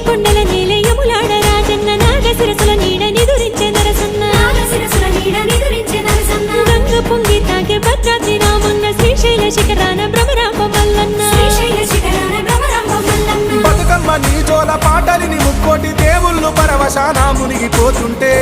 కొండల నిలయములాడ రాజన్న నాగశిరసుల నీడ నిదురించే నరసన్న నాగశిరసుల నీడ నిదురించే నరసన్న. గంగ పొంగి తాగే భద్రాద్రి రామన్న శ్రీశైల శిఖరాన భ్రమరాంబ మల్లన్న శ్రీశైల శిఖరాన భ్రమరాంబ మల్లన్న. బతుకమ్మ నీ జోల పాటలిని ముక్కోటి దేవుళ్ళు పరవశాన మునిగిపోతుంటే